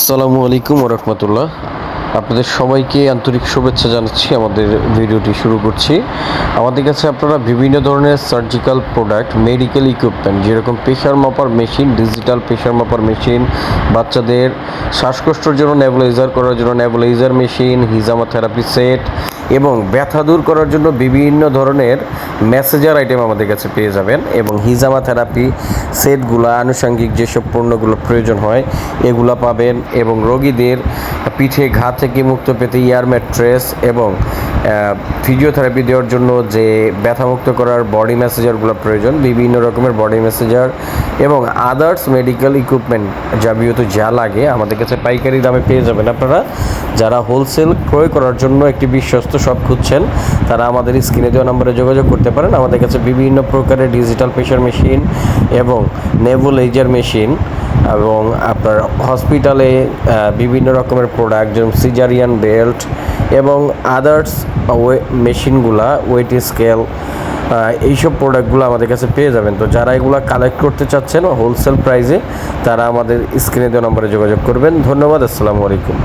আসসালামু আলাইকুম রহমতুল্লাহ। আপনাদের সবাইকে আন্তরিক শুভেচ্ছা জানাচ্ছি। আমাদের ভিডিওটি শুরু করছি। আমাদের কাছে আপনারা বিভিন্ন ধরনের সার্জিক্যাল প্রোডাক্ট মেডিকেল ইকুইপমেন্ট যেরকম প্রেশার মাপার মেশিন ডিজিটাল প্রেশার মাপার মেশিন বাচ্চাদের শ্বাসকষ্টর জন্য নেবুলাইজার করার জন্য নেবুলাইজার মেশিন হিজামা থেরাপি সেট এবং ব্যথা দূর করার জন্য বিভিন্ন ধরনের মেসেজার আইটেম আমাদের কাছে পেয়ে যাবেন এবং হিজামা থেরাপি সেটগুলো আনুষঙ্গিক যেসব পণ্যগুলো প্রয়োজন হয়, এগুলো পাবেন এবং রোগীদের পিঠে ঘা থেকে মুক্ত পেতে ইয়ার ম্যাট্রেস এবং ফিজিওথেরাপি দেওয়ার জন্য যে ব্যথামুক্ত করার বডি ম্যাসেজারগুলো প্রয়োজন, বিভিন্ন রকমের বডি ম্যাসেজার এবং আদার্স মেডিকেল ইকুইপমেন্ট যাবতীয় যা লাগে আমাদের কাছে পাইকারি দামে পেয়ে যাবেন আপনারা। যারা হোলসেল ক্রয় করার জন্য একটি বিশ্বস্ত শপ খুঁজছেন, তারা আমাদের স্ক্রিনে দেওয়া নম্বরে যোগাযোগ করতে পারেন। আমাদের কাছে বিভিন্ন প্রকারের ডিজিটাল প্রেশার মেশিন এবং নেবুলাইজার মেশিন এবং আপনার হসপিটালে বিভিন্ন রকমের প্রোডাক্ট যেমন সিজারিয়ান বেল্ট এবং আদার্স মেশিনগুলা ওয়েট স্কেল এইসব প্রোডাক্টগুলো আমাদের কাছে পেয়ে যাবেন। তো যারা এগুলো কালেক্ট করতে চাচ্ছেন হোলসেল প্রাইসে তারা আমাদের স্ক্রিনে দেওয়া নম্বরে যোগাযোগ করবেন। ধন্যবাদ, আসসালামু আলাইকুম।